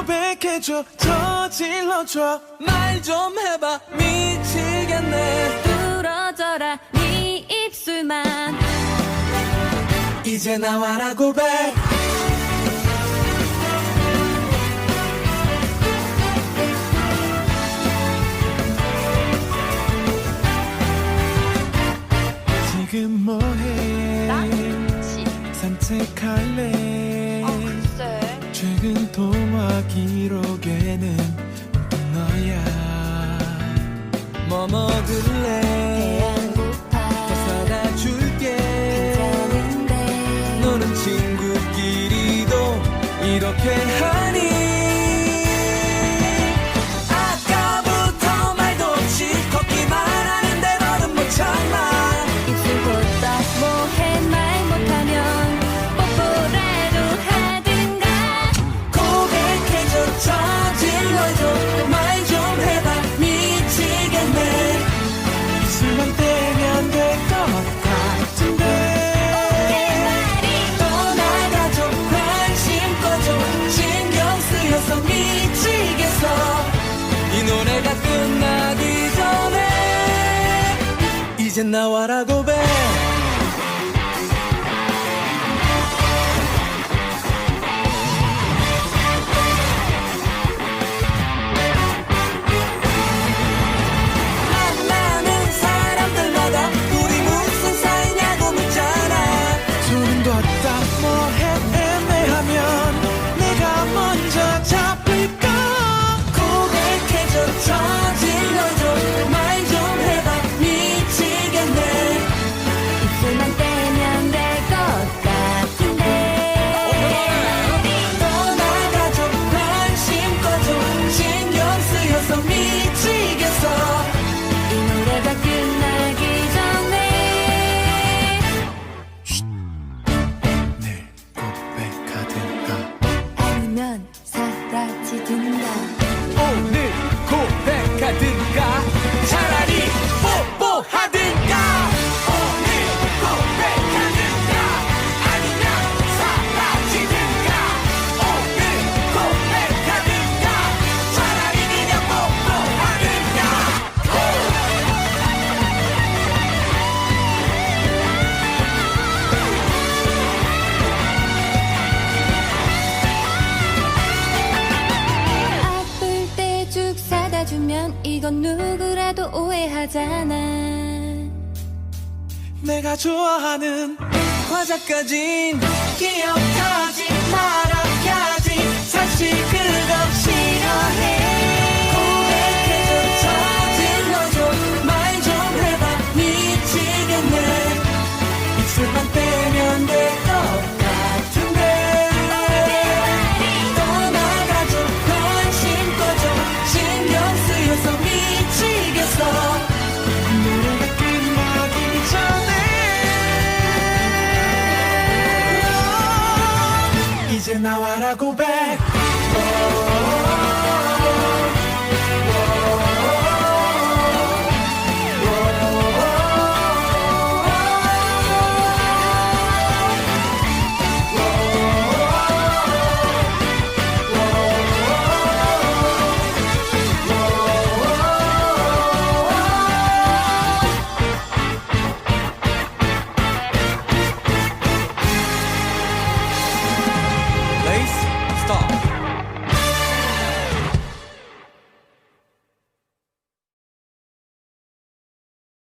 고백해줘. 저질러줘. 말 좀 해봐. 미치겠네. 뚫어져라. 네 입술만. 이제 나와라 고백. 지금 뭐해? 산책할래? 기록에는 또 너야 뭐 먹을래? 더 사다 줄게. 너는 친구끼리도 이렇게 이제 나와라 고백. дірка. 건 누구라도 오해하잖아. 내가 좋아하는 과자까진 기억하 gotta go back. Oh, oh, oh,